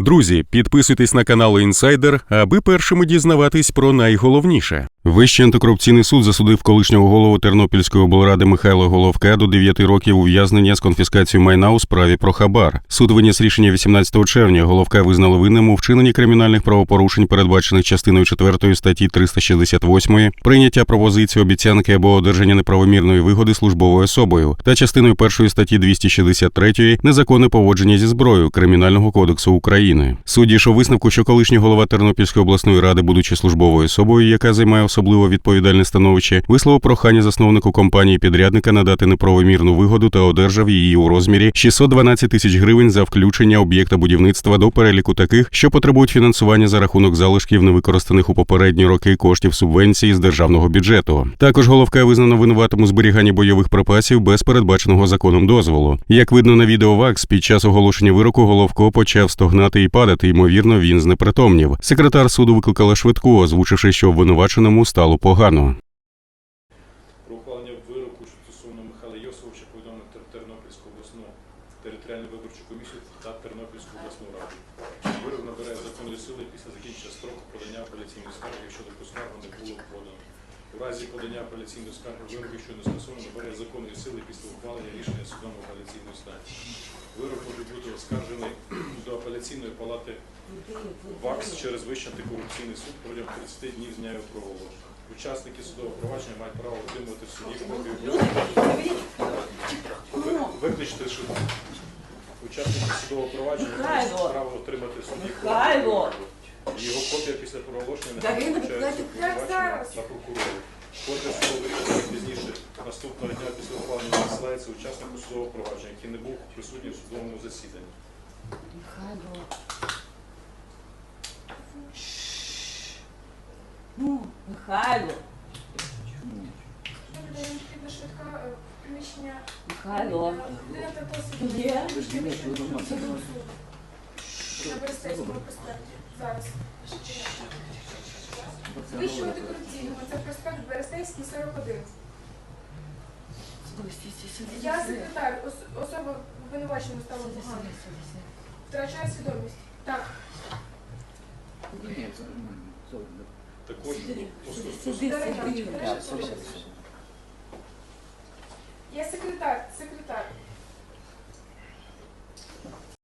Друзі, підписуйтесь на канал Інсайдер, аби першими дізнаватись про найголовніше. Вищий антикорупційний суд засудив колишнього голову Тернопільської облради Михайла Головка до 9 років ув'язнення з конфіскацією майна у справі про хабар. Суд виніс рішення 18 червня. Головка визнали винним у вчиненні кримінальних правопорушень, передбачених частиною 4 статті 368, прийняття пропозиції, обіцянки або одержання неправомірної вигоди службовою особою та частиною 1 статті 263 незаконне поводження зі зброєю Кримінального кодексу України. Суд дійшов висновку, що колишній голова Тернопільської обласної ради, будучи службовою особою, яка займає особливо відповідальне становище, висловив прохання засновнику компанії підрядника надати неправомірну вигоду та одержав її у розмірі 612 тисяч гривень за включення об'єкта будівництва до переліку таких, що потребують фінансування за рахунок залишків невикористаних у попередні роки коштів субвенції з державного бюджету. Також головка визнано винуватим у зберіганні бойових припасів без передбаченого законом дозволу. Як видно на відео ВАКС, під час оголошення вироку Головко почав стогнати і падати. Ймовірно, він знепритомнів. Секретар суду викликала швидку, озвучивши, що обвинуваченому стало погано. Про ухвалення вироку стосовно Михайла Йосовича повідомив Тер- Тернопільську обласну територіальну виборчу комісію та Тернопільську обласну раду. Вирок набирає законної сили після закінчення строку подання апеляційної скарги, таку скаргу не було подано. У разі подання апеляційної скарги вирок, якщо не скасовано, набирає законної сили після ухвалення рішення судом апеляційної станції. Вирок може бути оскаржений до апеляційної палати ВАКС через Вищий антикорупційний суд протягом 30 днів з дня його проголошення. Учасники судового провадження мають право отримувати в суді копію Ви- Виключити, що учасники судового провадження мають право отримати в суді копію. Його копія після проголошення не вручається викладайте та прокурору. Копія судового рішення пізніше наступного дня після ухвалення надсилається учаснику судового провадження, який не був присутній у судовому засіданні. Михайло. Ну, Михайло. Михайло. Є? На Берестейському проспекті. Зараз. Вищого антикорупційного. Це проспект Берестейський, 41. Я секретар. Ос- Особа обвинувачена стала погано. Втрачає свідомість. Так. Також Сиди, сиди. Я секретар, секретар.